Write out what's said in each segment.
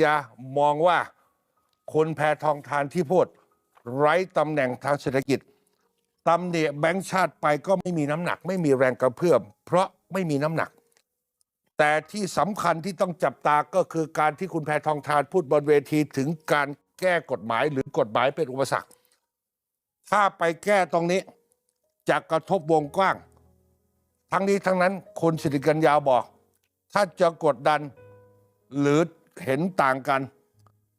ยามองว่าคนแพทองทานที่พูด ไร้ตำแหน่งทางเศรษฐกิจตำเนียแบงค์ชาติไปก็ไม่มีน้ำหนัก ไม่มีแรงกระเพื่อมเพราะไม่มีน้ำหนัก แต่ที่สำคัญที่ต้องจับตาก็คือการที่คุณแพทองทานพูดบนเวทีถึงการแก้กฎหมายหรือกฎหมายเป็นอุปสรรค ถ้าไปแก้ตรงนี้จะกระทบวงกว้าง ทั้งนี้ทั้งนั้นคุณสิริกัญญาบอก ถ้าจะกดดันหรือ เห็นต่างกัน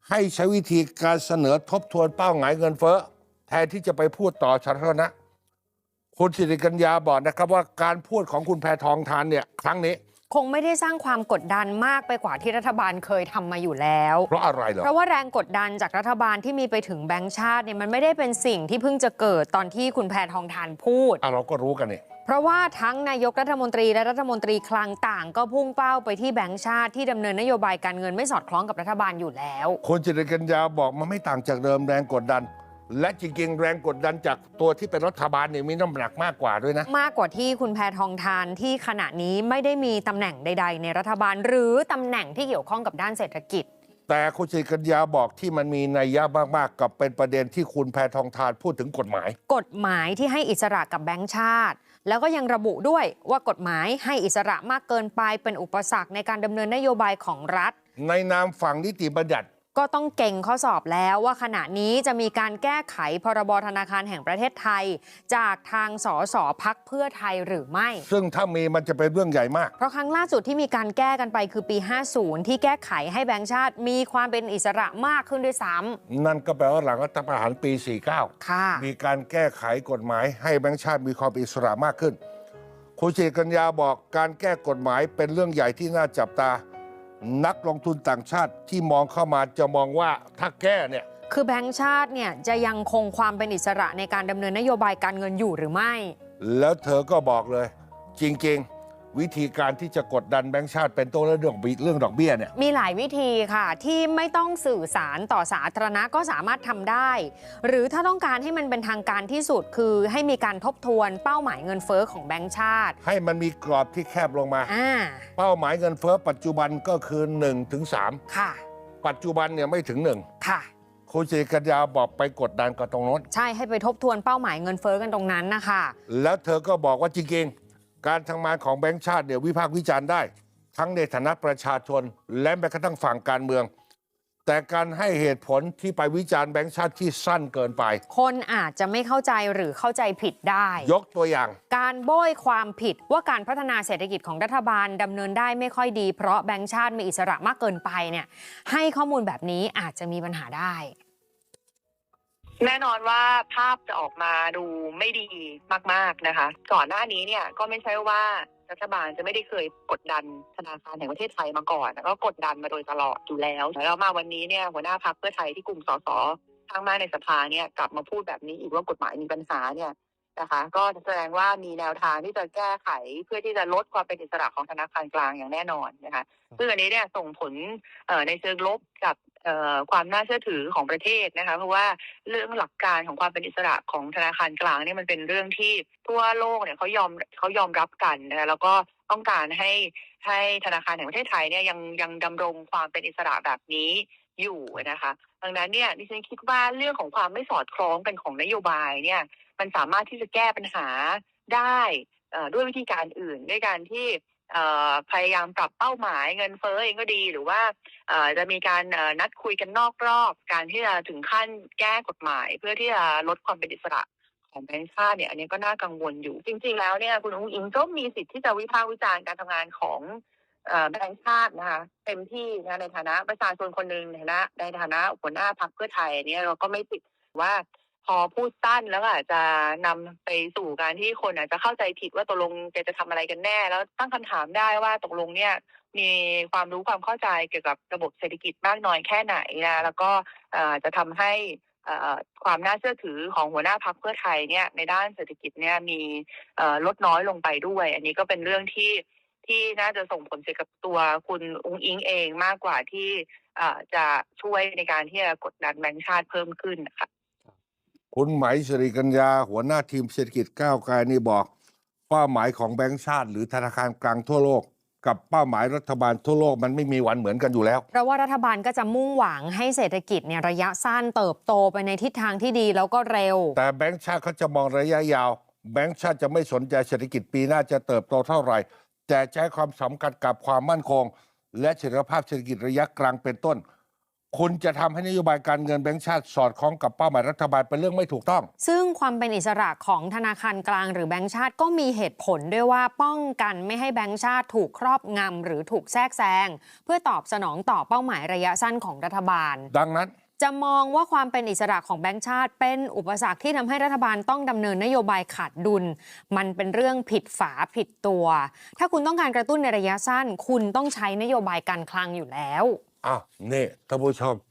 ให้ใช้วิธีการเสนอทบทวนเป้าหมายเงินเฟ้อแทนที่จะไปพูดต่อสาธารณะคุณสิริกัญญาบอกนะครับว่าการพูดของคุณแพทองทานเนี่ยครั้งนี้ คงไม่ได้สร้างความกดดันมากไปกว่าที่รัฐบาลเคยทำมาอยู่แล้ว เพราะอะไรเหรอเพราะว่าแรงกดดันจากรัฐบาลที่มีไปถึงแบงก์ชาติเนี่ยมันไม่ได้เป็นสิ่งที่เพิ่งจะเกิดตอนที่คุณแพทองทานพูดอะเราก็รู้กันนี่เพราะว่าทั้งนายกรัฐมนตรีและรัฐมนตรีคลังต่างก็พุ่งเป้าไปที่แบงก์ชาติที่ดำเนินนโยบายการเงินไม่สอดคล้องกับรัฐบาลอยู่แล้วคุณสิริกัญญาบอกมันไม่ต่างจากเดิมแรงกดดัน และจริงๆ แรงกดดันจากตัวที่เป็นรัฐบาลเนี่ยมีน้ำหนักมากกว่าด้วยนะ มากกว่าที่คุณแพทองทานที่ขณะนี้ไม่ได้มีตำแหน่งใด ๆ ในรัฐบาล หรือตำแหน่งที่เกี่ยวข้องกับด้านเศรษฐกิจ แต่คุณสิริกัญญาบอกที่มันมีนัยยะมากๆ กับเป็นประเด็นที่คุณแพทองทานพูดถึงกฎหมาย กฎหมายที่ให้อิสระกับแบงก์ชาติ แล้วก็ยังระบุด้วยว่ากฎหมายให้อิสระมากเกินไปเป็นอุปสรรคในการดำเนินนโยบายของรัฐ ในนามฝั่งนิติบัญญัติ ก็ต้องเก่งข้อสอบแล้วว่าขณะนี้จะมีการแก้ไขพรบธนาคารแห่งประเทศไทย จากทางสสพักเพื่อไทยหรือไม่ ซึ่งถ้ามีมันจะเป็นเรื่องใหญ่มาก เพราะครั้งล่าสุดที่มีการแก้กันไปคือปี 50 ที่แก้ไขให้แบงก์ชาติมีความเป็นอิสระมากขึ้นด้วยซ้นั่นก็แปลว่าหลังรัฐประหารปี 49ำค่ะ มีการแก้ไขกฎหมายให้แบงค์ชาติมีความอิสระมากขึ้นคุณสิริกัญญาบอกการแก้กฎหมายเป็นเรื่องใหญ่ที่น่าจับตา นักลงทุนต่างชาติที่มองเข้ามาจะมองว่าถ้าแก้เนี่ย คือแบงก์ชาติเนี่ยจะยังคงความเป็นอิสระในการดำเนินนโยบายการเงินอยู่หรือไม่ แล้วเธอก็บอกเลย จริง ๆ วิธีการที่จะกดดันแบงค์ชาติเป็นต้นเรื่องบิเรื่องดอกเบี้ยเนี่ยมีหลายวิธีค่ะที่ไม่ต้องสื่อสารต่อสาธารณะก็สามารถทำได้ หรือถ้าต้องการให้มันเป็นทางการที่สุดคือให้มีการทบทวนเป้าหมายเงินเฟ้อของแบงก์ชาติ ให้มันมีกรอบที่แคบลงมาอ่าเป้าหมายเงินเฟ้อปัจจุบันก็คือ1ถึงค่ะ3ปัจจุบันเนี่ยไม่ถึงค่ะ1คุณสิริกัญญาบอกไปกดดันกับตรงโน้นใช่ให้ไปทบทวนเป้าหมายเงินเฟ้อกันตรงนั้นนะคะแล้วเธอก็บอกว่าจริงๆ การทำงานของแบงค์ชาติเนี่ยวิพากษ์วิจารณ์ได้ ทั้งในฐานะประชาชน และแม้กระทั่งฝั่งการเมือง แต่การให้เหตุผลที่ไปวิจารณ์แบงค์ชาติที่สั้นเกินไป คนอาจจะไม่เข้าใจหรือเข้าใจผิดได้ ยกตัวอย่าง การโบยความผิดว่าการพัฒนาเศรษฐกิจของรัฐบาลดำเนินได้ไม่ค่อยดี เพราะแบงก์ชาติมีอิสระมากเกินไปเนี่ยให้ข้อมูลแบบนี้อาจจะมีปัญหาได้ แน่นอนว่าภาพจะออกมาดูไม่ดีมาก ๆนะคะ ก่อนหน้านี้เนี่ยก็ไม่ใช่ว่ารัฐบาลจะไม่ได้เคยกดดันธนาคารแห่งประเทศไทยมาก่อนแล้วก็กดดันมาโดยตลอดอยู่แล้วแล้วมาวันนี้เนี่ยหัวหน้าพรรคเพื่อไทยที่กลุ่มสสข้างมากในสภาเนี่ยกลับมาพูดแบบนี้อีกว่ากฎหมายมีปัญหาเนี่ยนะคะ ก็แสดงว่ามีแนวทางที่จะแก้ไขเพื่อที่จะลดความเป็นอิสระของธนาคารกลางอย่างแน่นอนนะคะซึ่งอันนี้เนี่ยส่งผลในเชิงลบกับ ความน่าเชื่อถือของประเทศนะคะ เพราะว่าเรื่องหลักการของความเป็นอิสระของธนาคารกลางเนี่ยมันเป็นเรื่องที่ทั่วโลกเนี่ยเขายอมเขายอมรับกันนะคะแล้วก็ต้องการให้ให้ธนาคารแห่งประเทศไทยเนี่ยยังยังดำรงความเป็นอิสระแบบนี้อยู่นะคะ ดังนั้นเนี่ยดิฉันคิดว่าเรื่องของความไม่สอดคล้องกันของนโยบายเนี่ยมันสามารถที่จะแก้ปัญหาได้ด้วยวิธีการอื่นด้วยการที่ พยายามปรับเป้าหมายเงินเฟ้อเองก็ดี หรือว่าจะมีการนัดคุยกันนอกรอบ การที่จะถึงขั้นแก้กฎหมาย เพื่อที่จะลดความเป็นอิสระของแบงค์ชาติเนี่ยอันนี้ก็น่ากังวลอยู่ จริง ๆ แล้วเนี่ยคุณอุ้งอิงก็มีสิทธิ์ที่จะวิพากษ์วิจารณ์การทำงานของแบงค์ชาตินะคะเต็มที่นะในฐานะประชาชนคนหนึ่งในฐานะในฐานะหัวหน้าพรรคเพื่อไทยอันนี้เราก็ไม่ติดว่า พอพูดสั้นแล้วก็อาจจะนำไปสู่การที่คนอาจจะเข้าใจผิดว่าตกลงแกจะทำอะไรกันแน่ แล้วตั้งคำถามได้ว่าตกลงเนี่ยมีความรู้ความเข้าใจเกี่ยวกับระบบเศรษฐกิจมากน้อยแค่ไหนนะแล้วก็จะทำให้ความน่าเชื่อถือของหัวหน้าพรรคเพื่อไทยเนี่ยในด้านเศรษฐกิจเนี่ยมีลดน้อยลงไปด้วย อันนี้ก็เป็นเรื่องที่ที่น่าจะส่งผลเสียกับตัวคุณอุ้งอิงเองมากกว่าที่จะช่วยในการที่จะกดดันแบงก์ชาติเพิ่มขึ้นนะคะ คุณไหมสิริกัญญา หัวหน้าทีมเศรษฐกิจก้าวไกลนี่บอกเป้าหมายของแบงค์ชาติ หรือธนาคารกลางทั่วโลก กับเป้าหมายรัฐบาลทั่วโลกมันไม่มีวันเหมือนกันอยู่แล้ว เพราะว่ารัฐบาลก็จะมุ่งหวังให้เศรษฐกิจเนี่ยระยะสั้นเติบโตไปในทิศทางที่ดีแล้วก็เร็ว แต่แบงก์ชาติเขาจะมองระยะยาว แบงก์ชาติจะไม่สนใจเศรษฐกิจปีหน้าจะเติบโตเท่าไหร่ แต่ใช้ความสำคัญกับความมั่นคง และเสถียรภาพเศรษฐกิจระยะกลางเป็นต้น คุณจะทำให้นโยบายการเงินแบงก์ชาติสอดคล้องกับเป้าหมายรัฐบาลเป็นเรื่องไม่ถูกต้อง ซึ่งความเป็นอิสระของธนาคารกลางหรือแบงก์ชาติก็มีเหตุผลด้วยว่าป้องกันไม่ให้แบงก์ชาติถูกครอบงำหรือถูกแทรกแซงเพื่อตอบสนองต่อเป้าหมายระยะสั้นของรัฐบาล ดังนั้น จะมองว่าความเป็นอิสระของแบงก์ชาติ เป็นอุปสรรคที่ทำให้รัฐบาลต้องดำเนินนโยบายขาดดุล มันเป็นเรื่องผิดฝาผิดตัว ถ้าคุณต้องการกระตุ้นในระยะสั้น คุณต้องใช้นโยบายการคลังอยู่แล้ว А не табачок.